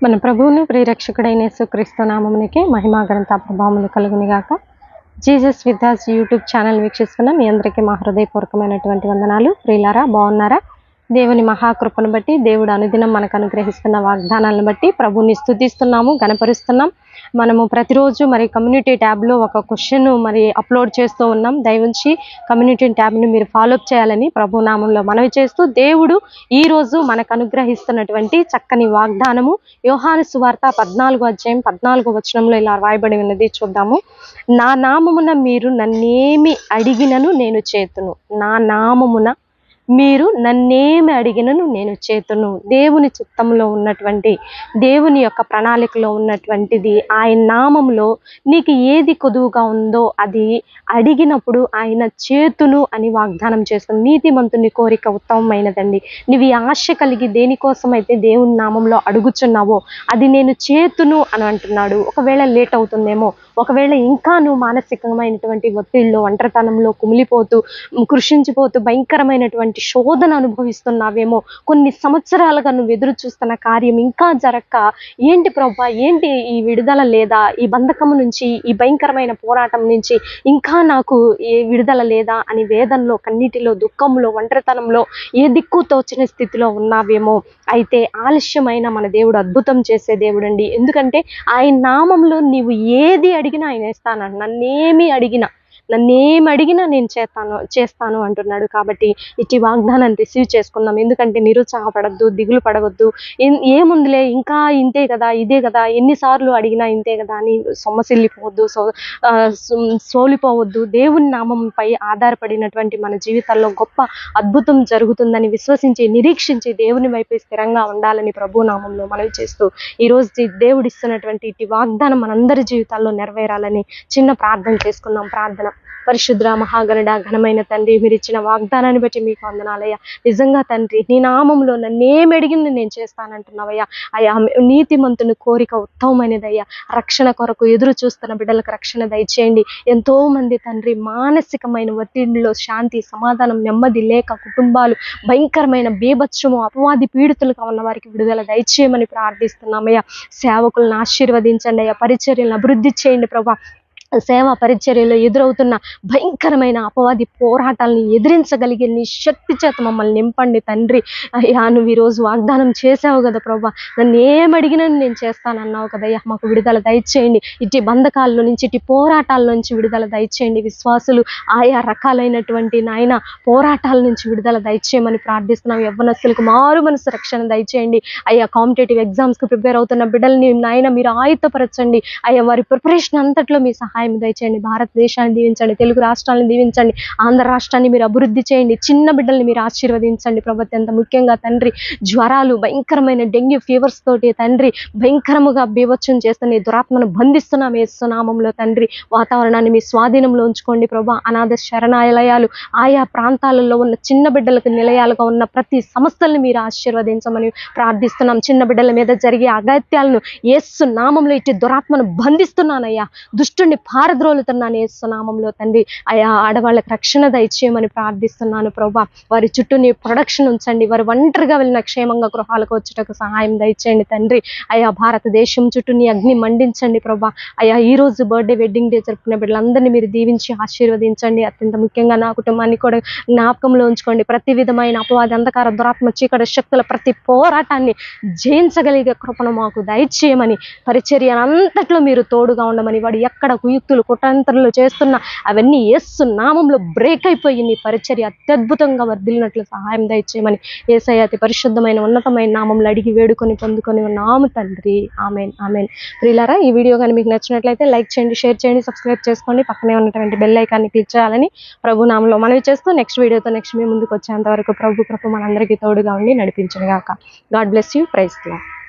మన ప్రభువును ప్రియరక్షకుడైన యేసుక్రీస్తు నామమునికి మహిమా ఘనత ప్రభావములు కలుగునిగాక జీసస్ విద్యాస్ యూట్యూబ్ ఛానల్ వీక్షిస్తున్న మీ అందరికీ మా హృదయపూర్వకమైనటువంటి వందనాలు. ప్రియులారా బాగున్నారా? దేవుని మహాకృపను బట్టి దేవుడు అనుదినం మనకు అనుగ్రహిస్తున్న వాగ్దానాలను బట్టి ప్రభుని స్తుతిస్తున్నాము గణపరుస్తున్నాం మనము ప్రతిరోజు మరి కమ్యూనిటీ ట్యాబ్లో ఒక క్వశ్చన్ మరి అప్లోడ్ చేస్తూ ఉన్నాం. దయవుంచి కమ్యూనిటీ ట్యాబ్ని మీరు ఫాలోఅప్ చేయాలని ప్రభు నామంలో మనవి చేస్తూ దేవుడు ఈరోజు మనకు అనుగ్రహిస్తున్నటువంటి చక్కని వాగ్దానము యోహాను సువార్త పద్నాలుగు అధ్యాయం పద్నాలుగు వచనంలో ఇలా రాయబడి ఉన్నది చూద్దాము. నా నామమున మీరు నన్నేమి అడిగినను నేను చేతును. నా నామమున మీరు నన్నేమి అడిగినను నేను చేతును. దేవుని చిత్తంలో ఉన్నటువంటి దేవుని యొక్క ప్రణాళికలో ఉన్నటువంటిది ఆయన నామంలో నీకు ఏది కొదువుగా ఉందో అది అడిగినప్పుడు ఆయన చేతును అని వాగ్దానం చేస్తుంది. నీతిమంతుని కోరిక ఉత్తమమైనదండి. నీవి ఆశ కలిగి దేనికోసం అయితే దేవుని నామంలో అడుగుచున్నావో అది నేను చేతును అని అంటున్నాడు. ఒకవేళ లేట్ అవుతుందేమో ఒకవేళ ఇంకా నువ్వు మానసికమైనటువంటి ఒత్తిడిలో ఒంటరితనంలో కుమిలిపోతూ కృషించిపోతూ భయంకరమైనటువంటి శోధన అనుభవిస్తున్నావేమో. కొన్ని సంవత్సరాలుగా నువ్వు ఎదురు చూస్తున్న కార్యం ఇంకా జరక్క. ఏంటి ప్రభా? ఏంటి ఈ విడుదల లేదా? ఈ బంధకం నుంచి ఈ భయంకరమైన పోరాటం నుంచి ఇంకా నాకు ఏ విడుదల లేదా అని వేదనలో కన్నీటిలో దుఃఖంలో ఒంటరితనంలో ఏ దిక్కు తోచిన స్థితిలో ఉన్నావేమో. అయితే ఆలస్యమైన మన దేవుడు అద్భుతం చేసే దేవుడండి. ఎందుకంటే ఆయన నామంలో నీవు ఏది అడిగినా ఆయన ఇస్తానన్నా నన్నేమి అడిగినా నన్నేం అడిగినా నేను చేస్తాను చేస్తాను అంటున్నాడు. కాబట్టి ఇట్టి వాగ్దానాన్ని రిసీవ్ చేసుకుందాం ఎందుకంటే నిరుత్సాహపడద్దు దిగులు పడవద్దు. ఏముందిలే ఇంకా ఇంతే కదా ఇదే కదా ఎన్నిసార్లు అడిగినా ఇంతే కదా అని సొమ్మసిల్లిపోవద్దు సో సోలిపోవద్దు. దేవుని నామంపై ఆధారపడినటువంటి మన జీవితాల్లో గొప్ప అద్భుతం జరుగుతుందని విశ్వసించి నిరీక్షించి దేవుని వైపు స్థిరంగా ఉండాలని ప్రభు నామంలో మనవి చేస్తూ ఈరోజు దేవుడిస్తున్నటువంటి ఇస్తున్నటువంటి ఇటు వాగ్దానం మనందరి జీవితాల్లో నెరవేరాలని చిన్న ప్రార్థన చేసుకున్నాం. ప్రార్థన. పరిశుద్ర మహాగణుడ ఘనమైన తండ్రి మీరు ఇచ్చిన వాగ్దానాన్ని బట్టి మీకు వందనాలయ్యా. నిజంగా తండ్రి నీ నామంలో నన్నేం అడిగింది నేను చేస్తానంటున్నావయ్యా. అయ్యా నీతిమంతుని కోరిక ఉత్తమమైనదయ్యా. రక్షణ కొరకు ఎదురు చూస్తున్న బిడ్డలకు రక్షణ దయచేయండి. ఎంతో మంది తండ్రి మానసికమైన ఒత్తిడిలో శాంతి సమాధానం నెమ్మది లేక కుటుంబాలు భయంకరమైన బీభత్సము అపవాది పీడితులుగా ఉన్న వారికి విడుదల దయచేయమని ప్రార్థిస్తున్నామయ్యా. సేవకులను ఆశీర్వదించండి అయ్యా. పరిచర్యలను అభివృద్ధి చేయండి ప్రభా. సేవా పరిచర్యలో ఎదురవుతున్న భయంకరమైన అపవాది పోరాటాలను ఎదిరించగలిగే నీ శక్తి చేత మమ్మల్ని నింపండి తండ్రి. అయ్యా నువ్వు ఈరోజు వాగ్దానం చేసావు కదా ప్రభా. నన్ను ఏమడిగినా అడిగినా నేను చేస్తానన్నావు కదయ్యా. మాకు విడుదల దయచేయండి. ఇటు బంధకాల్లో నుంచి ఇటు పోరాటాల నుంచి విడుదల దయచేయండి. విశ్వాసులు ఆయా రకాలైనటువంటి నాయన పోరాటాల నుంచి విడుదల దయచేయమని ప్రార్థిస్తున్నాం. యవ్వనస్తులకు మారు మనసు రక్షణ దయచేయండి. అయ్యా కాంపిటేటివ్ ఎగ్జామ్స్కి ప్రిపేర్ అవుతున్న బిడ్డల్ని నాయన మీరు ఆయుధపరచండి. అయ్యా వారి ప్రిపరేషన్ అంతట్లో మీ సహాయం దయచేయండి భారతదేశాన్ని దీవించండి తెలుగు రాష్ట్రాలను దీవించండి ఆంధ్ర రాష్ట్రాన్ని మీరు అభివృద్ధి చేయండి చిన్న బిడ్డల్ని మీరు ఆశీర్వదించండి ప్రభుత్వం ఎంత ముఖ్యంగా తండ్రి జ్వరాలు భయంకరమైన డెంగ్యూ ఫీవర్స్ తోటి తండ్రి భయంకరముగా బీభత్సం చేస్తున్న ఈ దురాత్మను బంధిస్తున్నాం ఏసునామంలో తండ్రి. వాతావరణాన్ని మీ స్వాధీనంలో ఉంచుకోండి ప్రభా. అనాథ శరణాలయాలు ఆయా ప్రాంతాలలో ఉన్న చిన్న బిడ్డలకు నిలయాలుగా ఉన్న ప్రతి సంస్థల్ని మీరు ఆశీర్వదించమని ప్రార్థిస్తున్నాం. చిన్న బిడ్డల మీద జరిగే అగత్యాలను ఏసు నామంలో ఇట్టి దురాత్మను బంధిస్తున్నానయ్యా. దుష్టుని పారద్రోలుతున్నాను ఏసునామంలో తండ్రి. అయా ఆడవాళ్ళకి రక్షణ దయచేయమని ప్రార్థిస్తున్నాను ప్రభా. వారి చుట్టూ నీ ప్రొడక్షన్ ఉంచండి. వారు ఒంటరిగా వెళ్ళిన క్షేమంగా గృహాలకు వచ్చేటకు సహాయం దయచేయండి తండ్రి. అయా భారతదేశం చుట్టూ నీ అగ్ని మండించండి ప్రభా. అయా ఈ రోజు బర్త్డే వెడ్డింగ్ డే జరుపుకునే బిడ్డలందరినీ మీరు దీవించి ఆశీర్వదించండి. అత్యంత ముఖ్యంగా నా కుటుంబాన్ని కూడా జ్ఞాపకంలో ఉంచుకోండి. ప్రతి విధమైన అపవాది అంధకార దురాత్మ చీకటి శక్తుల ప్రతి పోరాటాన్ని జయించగలిగే కృపను మాకు దయచేయమని పరిచర్య అంతట్లో మీరు తోడుగా ఉండమని వాడు ఎక్కడ యుక్తులు కుటాంతరలు చేస్తున్న అవన్నీ ఏసు నామంలో బ్రేక్ అయిపోయి నీ పరిచర్య అత్యద్భుతంగా వర్దిలినట్లు సహాయం దయచేయమని ఏసయ్య అతి పరిశుద్ధమైన ఉన్నతమైన నామంలో అడిగి వేడుకొని పొందుకొని ఉన్నాము తండ్రి. Amen amen. ప్రియులారా ఈ వీడియో కానీ మీకు నచ్చినట్లయితే లైక్ చేయండి షేర్ చేయండి సబ్స్క్రైబ్ చేసుకోండి. పక్కనే ఉన్నటువంటి బెల్ ఐకాన్ని క్లిక్ చేయాలని ప్రభు నామంలో మనవి చేస్తూ నెక్స్ట్ వీడియోతో నెక్స్ట్ మీ ముందుకు వచ్చేంత వరకు ప్రభు కృప మనందరికీ తోడుగా ఉండి నడిపించను గాక God bless you praise Lord